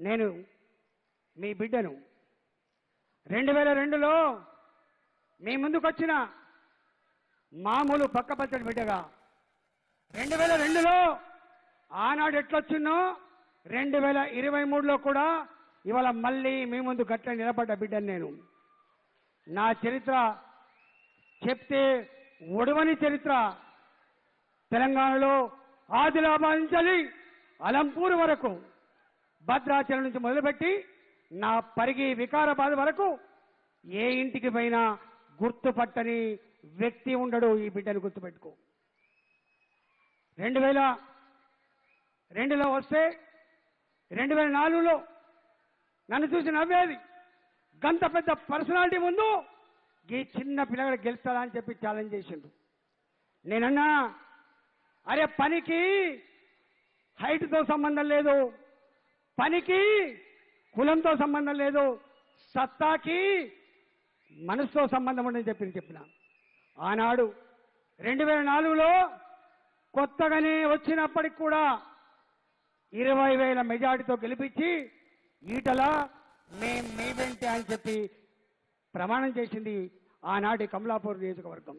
నేను మీ బిడ్డను. రెండు వేల రెండులో మీ ముందుకొచ్చిన మామూలు పక్కపచ్చడి బిడ్డగా. రెండు వేల రెండులో ఆనాడు ఎట్లొచ్చిన్నో రెండు వేల ఇరవై మూడులో కూడా ఇవాళ మళ్ళీ మీ ముందు గట్ల నిలబడ్డ బిడ్డను నేను. నా చరిత్ర చెప్తే ఒడవని చరిత్ర. తెలంగాణలో ఆదిలాబాద్ నుంచి అలంపూర్ వరకు భద్రాచలం నుంచి మొదలుపెట్టి నా పరిగి వికారాబాద్ వరకు ఏ ఇంటికి పోయినా గుర్తుపట్టని వ్యక్తి ఉండడు ఈ బిడ్డను గుర్తుపెట్టుకో. రెండు వేల రెండులో వస్తే రెండు వేల నాలుగులో నన్ను చూసి నవ్వేది గంత పెద్ద పర్సనాలిటీ ముందు ఈ చిన్న పిల్లగాడు గెలుస్తాడా? అని చెప్పి ఛాలెంజ్ చేసిండు. నేనన్నా అరే పనికి హైట్తో సంబంధం లేదు పనికి కులంతో సంబంధం లేదు సత్తాకి మనసుతో సంబంధం ఉండని చెప్పి చెప్పిన. ఆనాడు రెండు వేల నాలుగులో కొత్తగానే వచ్చినప్పటికి కూడా ఇరవై వేల మెజార్టీతో గెలిపించి ఈటల మేం మీ వెంటే అని చెప్పి ప్రమాణం చేసింది ఆనాటి కమలాపూర్ నియోజకవర్గం.